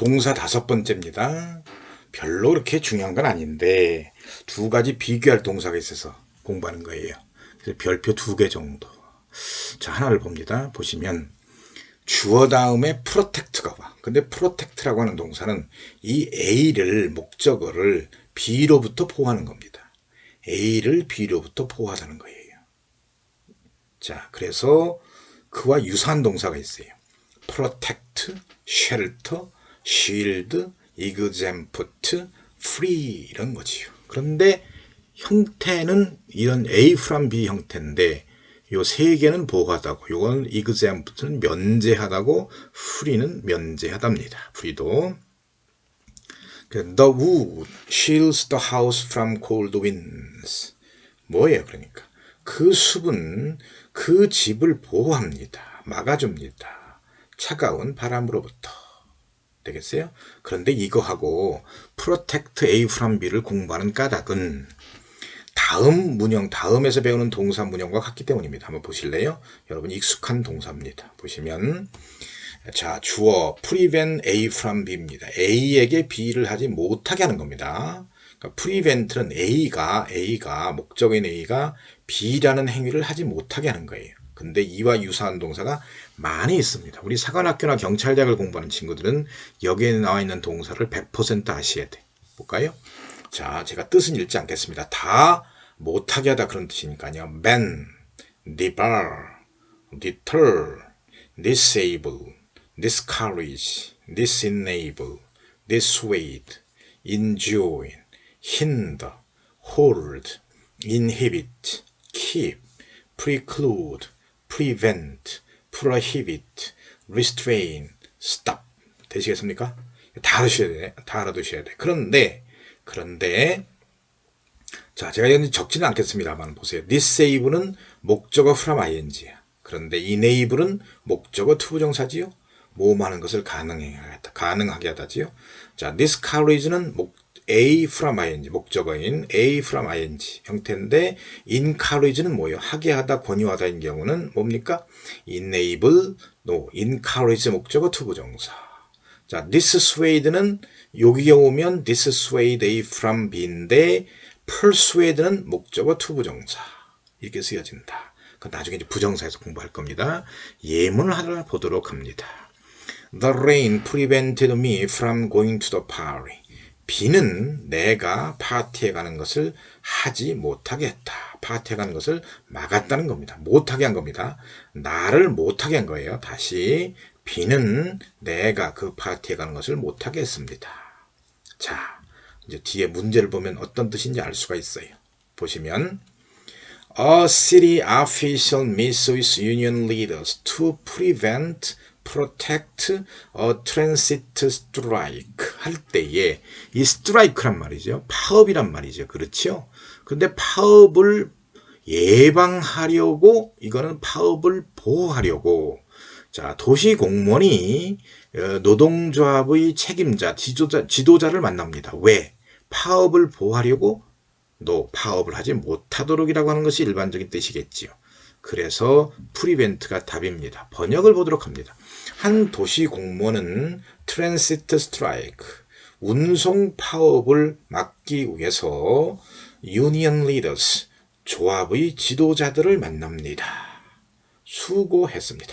동사 다섯 번째입니다. 별로 그렇게 중요한 건 아닌데 두 가지 비교할 동사가 있어서 공부하는 거예요. 그래서 별표 두 개 정도. 자, 하나를 봅니다. 보시면 주어 다음에 프로텍트가 와. 근데 프로텍트라고 하는 동사는 이 A를 목적어를 B로부터 보호하는 겁니다. A를 B로부터 보호하다는 거예요. 자, 그래서 그와 유사한 동사가 있어요. protect, shelter, shield, exempt, free 이런 거지요. 그런데 형태는 이런 A from B 형태인데 요 세 개는 보호하다고 요건 exempt는 면제하다고 free는 면제하답니다. free도 그 The wood shields the house from cold winds. 뭐예요, 그러니까? 그 숲은 그 집을 보호합니다. 막아줍니다. 차가운 바람으로부터. 되겠어요? 그런데 이거하고 protect A from B를 공부하는 까닭은 다음 문형, 다음에서 배우는 동사 문형과 같기 때문입니다. 한번 보실래요? 여러분 익숙한 동사입니다. 보시면 자, 주어 prevent A from B입니다. A에게 B를 하지 못하게 하는 겁니다. 그러니까 prevent는 A가 A가 목적인 A가 B라는 행위를 하지 못하게 하는 거예요. 근데 이와 유사한 동사가 많이 있습니다. 우리 사관학교나 경찰대학을 공부하는 친구들은 여기에 나와 있는 동사를 100% 아셔야 돼. 볼까요? 자, 제가 뜻은 읽지 않겠습니다. 다 못하게 하다 그런 뜻이니까요. ban, debar, deter, disable, discourage, disenable, dissuade, enjoin, hinder, hold, inhibit, keep, preclude, prevent, prohibit, restrain, stop. 되시겠습니까? 다 알으셔야 돼. 다 알아두셔야 돼. 그런데, 그런데, 자, 제가 여기 적지는 않겠습니다만 보세요. disable는 목적어 from ing야. 그런데 enable은 목적어 투부정사지요. 모험하는 것을 가능하게 하다. 가능하게 하다지요. 자, discourage는 목 A from ing 목적어인 A from ing 형태인데 encourage는 뭐예요? 하게 하다, 권유하다인 경우는 뭡니까? enable, no, encourage 목적어 투부정사. 자, dissuade는 여기에 오면 dissuade A from B인데 persuade는 목적어 투부정사 이렇게 쓰여진다. 그 나중에 이제 부정사에서 공부할 겁니다. 예문을 하나 보도록 합니다. The rain prevented me from going to the party. 비는 내가 파티에 가는 것을 하지 못하게 했다. 파티에 가는 것을 막았다는 겁니다. 못하게 한 겁니다. 나를 못하게 한 거예요. 다시 비는 내가 그 파티에 가는 것을 못하게 했습니다. 자, 이제 뒤에 문제를 보면 어떤 뜻인지 알 수가 있어요. 보시면 A city official with union leaders to prevent, protect a transit strike 할 때에 이 strike란 말이죠. 파업이란 말이죠. 그렇죠? 근데 파업을 예방하려고 이거는 파업을 보호하려고 자, 도시 공무원이 어, 노동조합의 책임자, 지도자, 지도자를 만납니다. 왜? 파업을 보호하려고 너 파업을 하지 못하도록이라고 하는 것이 일반적인 뜻이겠지요. 그래서 프리벤트가 답입니다. 번역을 보도록 합니다. 한 도시 공무원은 트랜시트 스트라이크, 운송 파업을 막기 위해서 유니언 리더스, 조합의 지도자들을 만납니다. 수고했습니다.